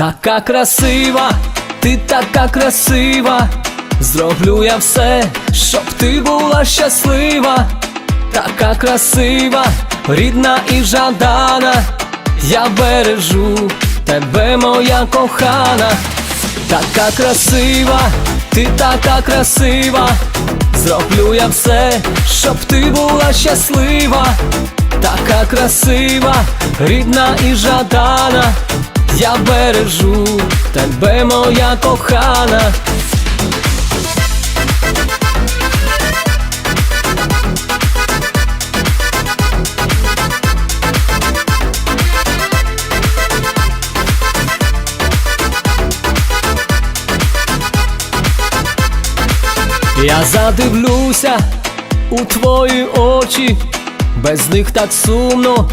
Така красива, ти така красива, зроблю я все, щоб ти була щаслива, така красива, рідна і жадана, я бережу тебе, моя кохана, така красива, ти така красива, зроблю я все, щоб ти була щаслива, така красива, рідна і жадана. Я бережу тебе, моя кохана. Я задивлюся у твої очі, без них так сумно,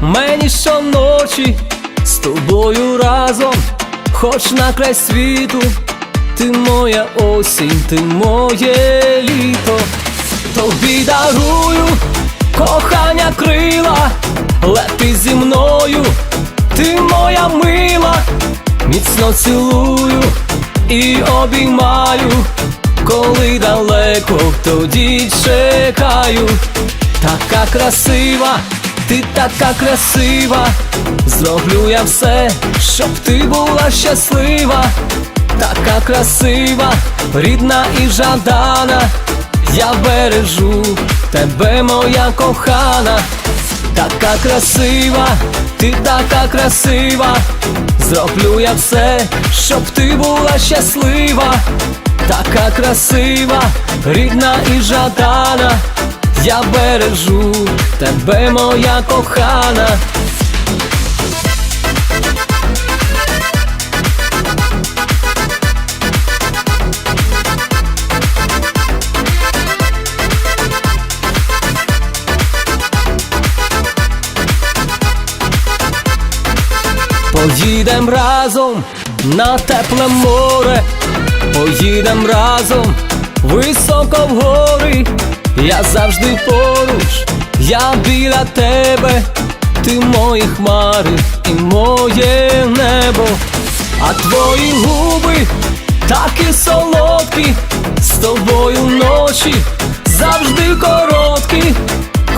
мені щоночі тобою разом, хоч на край світу, ти моя осінь, ти моє літо, тобі дарую кохання крила, лети зі мною, ти моя мила, міцно цілую і обіймаю, коли далеко тоді чекаю, така красива. Ти така красива, зроблю я все, щоб ти була щаслива, така красива, рідна і жадана, я бережу тебе, моя кохана, така красива, ти така красива, зроблю я все, щоб ти була щаслива, така красива, рідна і жадана. Я бережу тебе, моя кохана. Поїдем разом на тепле море, поїдем разом високо в гори, я завжди поруч, я біля тебе, ти мої хмари і моє небо, а твої губи такі солодкі, з тобою ночі завжди короткі,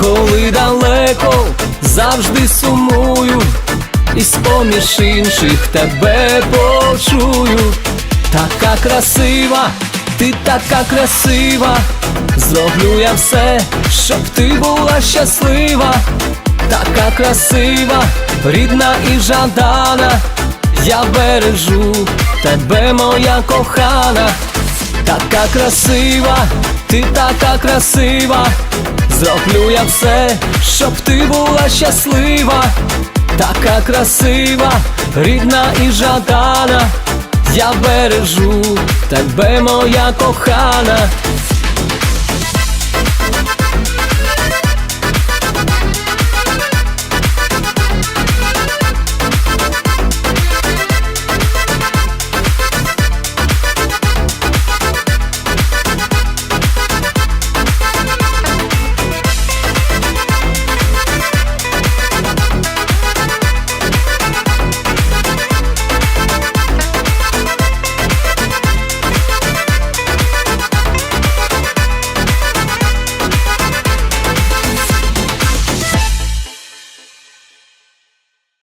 коли далеко завжди сумую. І з-поміж інших тебе почую, така красива, ти така красива, зроблю я все, щоб ти була щаслива, така красива, рідна і жадана, я бережу тебе, моя кохана, така красива, ти така красива, зроблю я все, щоб ти була щаслива. Така красива, рідна і жадана, я бережу тебе, моя кохана.